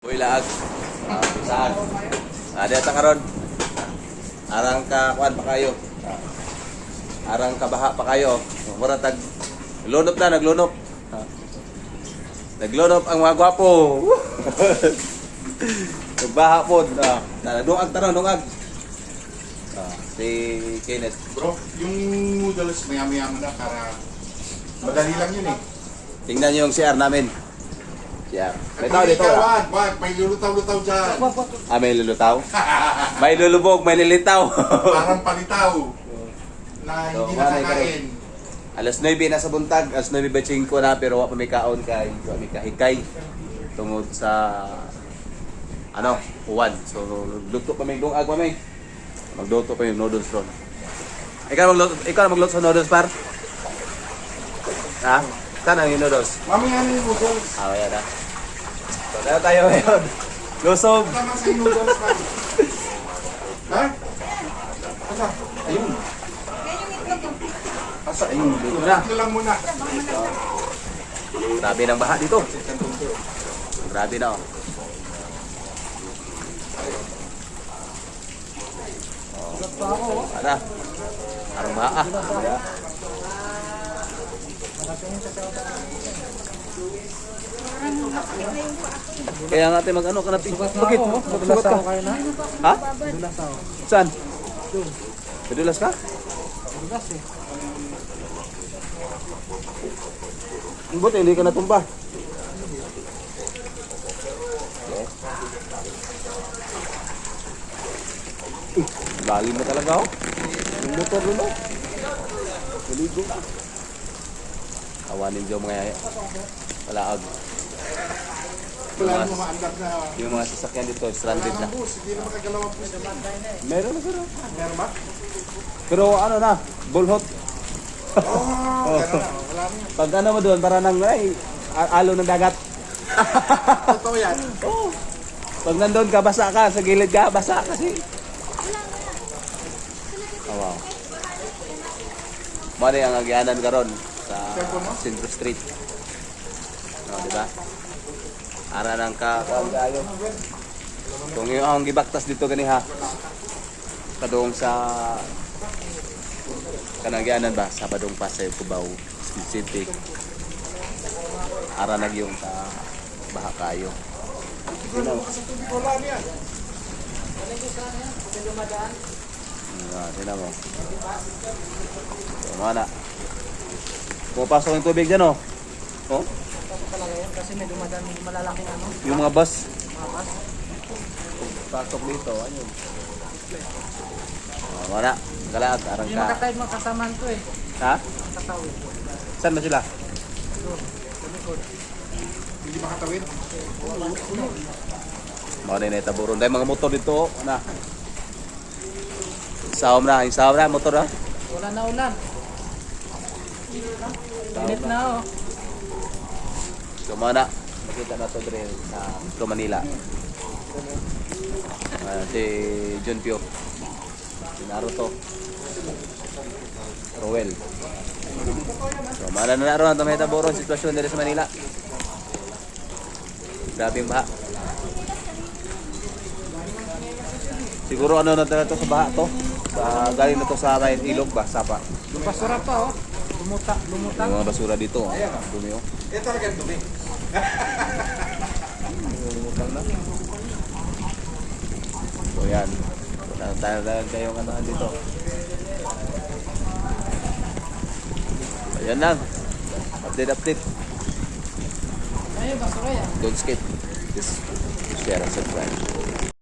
Uy, laag. Ah, saan? Ah, dito karon. Arang ka kuan pa kayo. Arang ka baha pa kayo. Mura tag lunop na naglunop. Naglunop ang mga gwapo. Nagbaha po. Ah, nagduag taron, dungag. Ah, si Kenneth. Bro, yung noodles maya-maya mo na para madali lang yun eh. Tingnan niyo yung CR namin. May tao dito. Wala? wag, wag, may lulutaw-lutaw dyan. Ah, may lulutaw. May lulubog, may lilitaw. Parang palitaw na So, hindi manay nakakain. Alas 9 na sa buntag, alas 9 ba ko na pero wa pa may kaon kay wa may kahikay tungod sa ano, uwan. So luto pa may dungag pa may. Magluto pa yung noodles ron. Ikaw magluto, ikaw na magluto sa noodles par? Ha? Sana yung noodles. Mami, ano yung noodles? Ah, yan na. So, tayo ngayon. Lusog. Tama sa noodles, mami. Ha? Asa? Ayun. Asa? Ayun. Luto na. Ito lang muna. Grabe ng baha dito. Grabe na oh. Ada. Baha ah. Kaya nga tayo mag-ano ka natin. Bakit? Magsugat ka. Ha? Saan? Madulas ka? Buti hindi ka natumba. Eh, lalim na talaga oh. Yung motor dun oh. Maligo. Awanin dyan mga palaag. Maandar na. Yung mga sasakyan dito, stranded na. Hindi na makagalaw ang bus. Meron na pero. Meron ba? Pero ano na, bullhot. Oh, meron na. Wala. Pag ano mo doon, para nang ay, alo ng dagat. Totoo yan. Oh. Pag nandun ka, basa ka. Sa gilid ka, basa kasi. Oh, wow. Mali ang agyanan karon sa Centro Street. No, di ba? Ara nang ka kayo. Kung yung ang gibaktas dito ganiha. Kadong sa kanagyanan ba sa Badong Pasay Cubao City. Ara nag yung sa baha kayo. Ah, tingnan mo. Mga na. Pumapasok yung tubig dyan, oh. Oh, Kasi may dumadaan malalaking ano, yung mga bus. makas. Pasok dito, ayun. Oh, mga na. Galag, arang Yung ka. makatawid mga kasamaan ko eh. Ha? Makatawid. Saan ba sila? Doon. Hindi makatawid. Mga na yung taburon. Dahil mga motor dito, oh. na. Sawam na, yung sawam na, motor ha. Wala na ulan. Init na oh. So mga na, makita na to dre sa Metro Manila. Ah, si John Pio. Si Naruto. Rowel. So mga na naroon ang may taboron sitwasyon dito sa Manila. Grabe yung baha. Siguro ano na to sa baha to? Sa galing na to sa ilog ba? Sapa. Yung basura pa oh. Lumuta, lumutang. Yung mga basura dito. Oh. Dumi oh. Ito talaga dumi. Lumutang na. So yan. Tayo kayong ano dito. Ayan lang. Update update. Ayun, basura yan. Don't skip. Just share and subscribe.